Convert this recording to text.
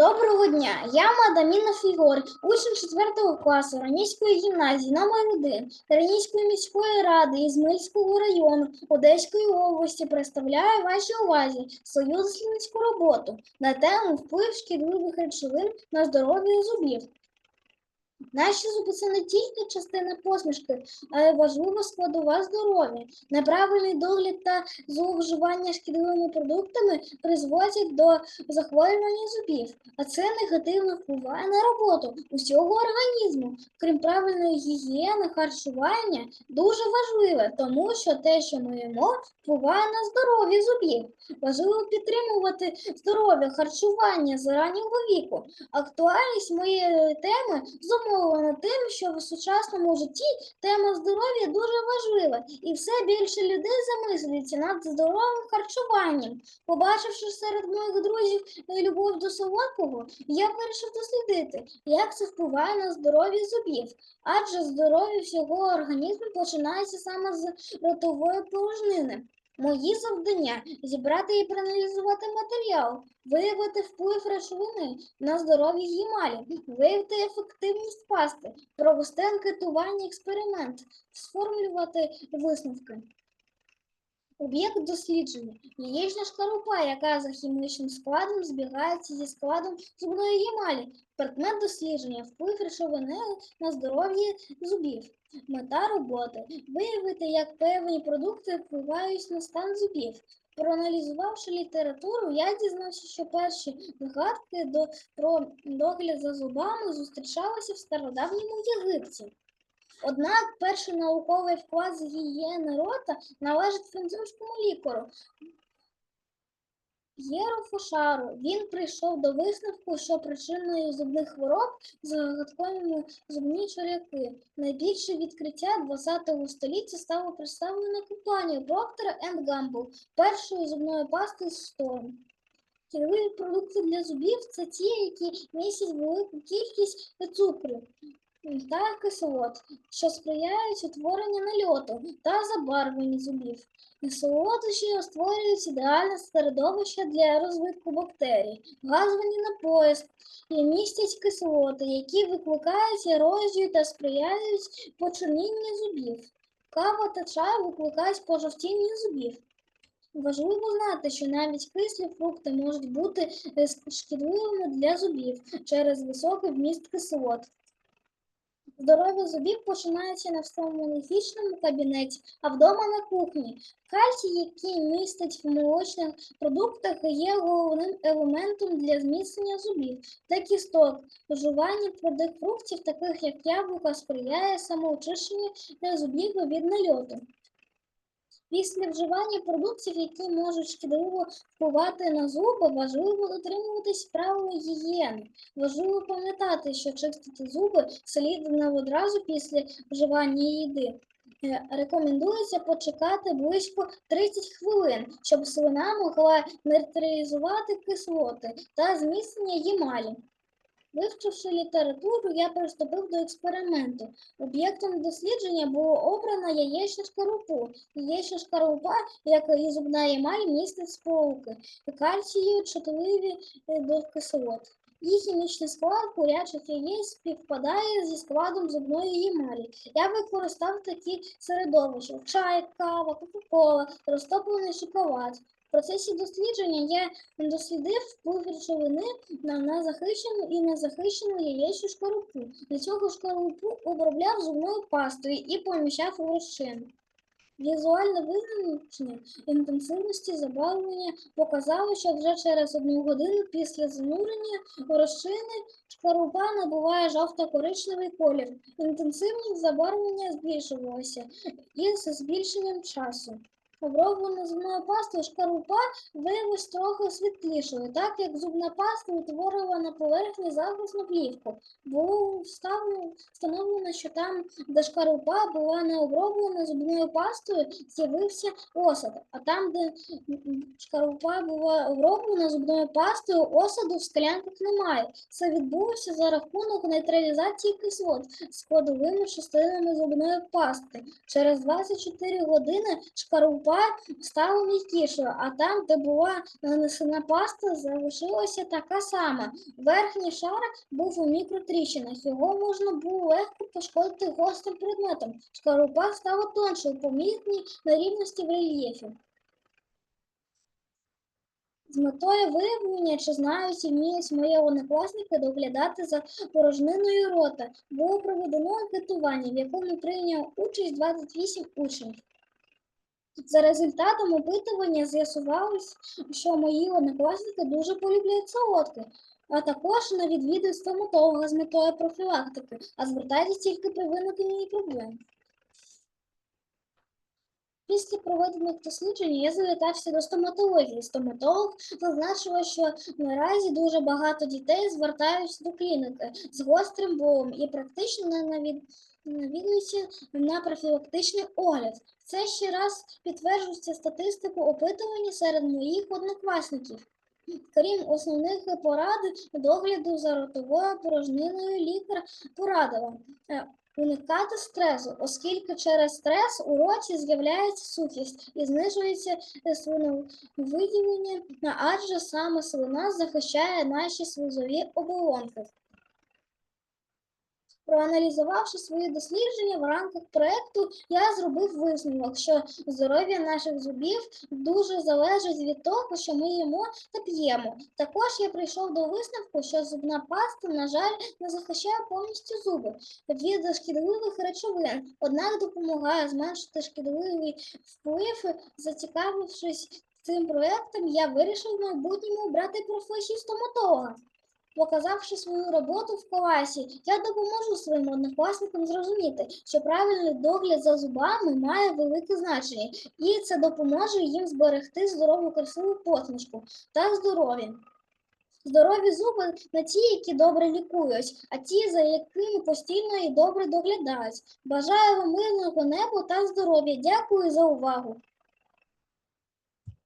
Доброго дня! Я Мадаміна Фігор, учень 4 класу Ранійської гімназії номер 1 Ранійської міської ради Ізмельського району Одеської області представляю вашій увазі свою дослідницьку роботу на тему вплив шкідливих речовин на здоров'я зубів. Наші зуби це не тільки частина посмішки, а й важлива складова здоров'я. Неправильний догляд та зловживання шкідливими продуктами призводять до захворювання зубів, а це негативно впливає на роботу усього організму. Крім правильної гігієни, харчування дуже важливе, тому що те, що ми їмо, впливає на здоров'я зубів. Важливо підтримувати здоров'я харчування з раннього віку. Актуальність моєї теми зумовлена тим, що в сучасному житті тема здоров'я дуже важлива, і все більше людей замислюються над здоровим харчуванням. Побачивши серед моїх друзів любов до солодкого, я вирішив дослідити, як це впливає на здоров'я зубів. Адже здоров'я всього організму починається саме з ротової порожнини. Мої завдання зібрати і проаналізувати матеріал, виявити вплив речовини на здоров'я гімалі, виявити ефективність пасти, провести анкетування експеримент, сформулювати висновки. Об'єкт дослідження яєчна шкарупа, яка за хімічним складом збігається зі складом зубної гімалі. Предмет дослідження вплив речовини на здоров'я зубів. Мета роботи виявити, як певні продукти впливають на стан зубів. Проаналізувавши літературу, я дізнався, що перші згадки до, про догляд за зубами зустрічалися в стародавньому Єгипті. Однак перший науковий вклад з гігієни рота належить французькому лікару П'єру Фошару. Він прийшов до висновку, що причиною зубних хвороб загадкові зубні чоряки. Найбільше відкриття ХХ століття стало представлено компанією Procter Gamble, першою зубною пастою Storm. Кінові продукти для зубів це ті, які містять велику кількість цукру та кислот, що сприяють утворенню нальоту та забарвленню зубів. Солодощі створюють ідеальне середовище для розвитку бактерій. Газовані напої і містять кислоти, які викликають ерозію та сприяють почернінню зубів. Кава та чай викликають пожовтіння зубів. Важливо знати, що навіть кислі фрукти можуть бути е, шкідливими для зубів через високий вміст кислот. Здоров'я зубів починається в стоматологічному кабінеті, а вдома на кухні. Кальцій, який містить в молочних продуктах, є головним елементом для зміцнення зубів та кісток. Вживання твердих фруктів, таких як яблука, сприяє самоочищенню зубів від нальоту. Після вживання продуктів, які можуть шкідливо впливати на зуби, важливо дотримуватись правил гігієни. Важливо пам'ятати, що чистити зуби слід не одразу після вживання їди. Е, Рекомендується почекати близько 30 хвилин, щоб слина могла нейтралізувати кислоти та зміцнення їмалі. Вивчивши літературу, я приступив до експерименту. Об'єктом дослідження було обрано яєчну шкарупу. Яєчна шкарупа, як і зубна емаль, містить сполуки, кальцію, чутливі е, до кислот. Їх хімічний склад курячих яєць співпадає зі складом зубної емалі. Я використав такі середовища: чай, кава, кока-кола, розтоплений шоколад. В процесі дослідження я дослідив вплив речовини на незахищену і незахищену яєчну шкарупу. Для цього шкарупу обробляв зубною пастою і поміщав у розчину. Візуальне визначення інтенсивності забавлення показало, що вже через одну годину після занурення розчини шкарупа набуває жовто-коричневий колір. Інтенсивність забарвлення збільшувалася із збільшенням часу. Оброблена зубною пастою шкарупа виявилась трохи світлішою, так як зубна паста утворила на поверхні захисну плівку. Було встановлено, що там, де шкарупа була не оброблена зубною пастою, з'явився осад, а там, де шкарупа була оброблена зубною пастою, осаду в склянках немає. Це відбулося за рахунок нейтралізації кислот складовими частинами зубної пасти. Через 24 години шкарупа скорлупа стала м'якішою, а там, де була нанесена паста, залишилася така сама. Верхній шар був у мікротріщинах, його можна було легко пошкодити гострим предметом. Скорлупа стала тоншою, помітній нерівності в рельєфі. З метою виявлення, чи знають і вміють мої однокласники доглядати за порожниною рота, було проведено анкетування, в якому прийняв участь 28 учнів. За результатом опитування з'ясувалось, що мої однокласники дуже полюбляють солодке, а також не відвідують стоматолога з метою профілактики, а звертайтесь тільки при виникненні проблем. Після проведених досліджень я завітався до стоматології. Стоматолог зазначила, що наразі дуже багато дітей звертаються до клініки з гострим болем і практично не навід... навідуються на профілактичний огляд. Це ще раз підтверджується статистику опитування серед моїх однокласників. Крім основних порад догляду за ротовою порожниною, лікар порадила е, уникати стресу, оскільки через стрес у роті з'являється сухість і знижується слиновиділення, адже саме слина захищає наші слизові оболонки. Проаналізувавши свої дослідження в рамках проекту, я зробив висновок, що здоров'я наших зубів дуже залежить від того, що ми їмо та п'ємо. Також я прийшов до висновку, що зубна паста, на жаль, не захищає повністю зуби від шкідливих речовин, однак допомагає зменшити шкідливий вплив. Зацікавившись цим проектом, я вирішив в майбутньому обрати професію стоматолога. Показавши свою роботу в класі, я допоможу своїм однокласникам зрозуміти, що правильний догляд за зубами має велике значення, і це допоможе їм зберегти здорову красиву посмішку та здоров'я. Здорові зуби не ті, які добре лікують, а ті, за якими постійно і добре доглядають. Бажаю вам мирного неба та здоров'я. Дякую за увагу.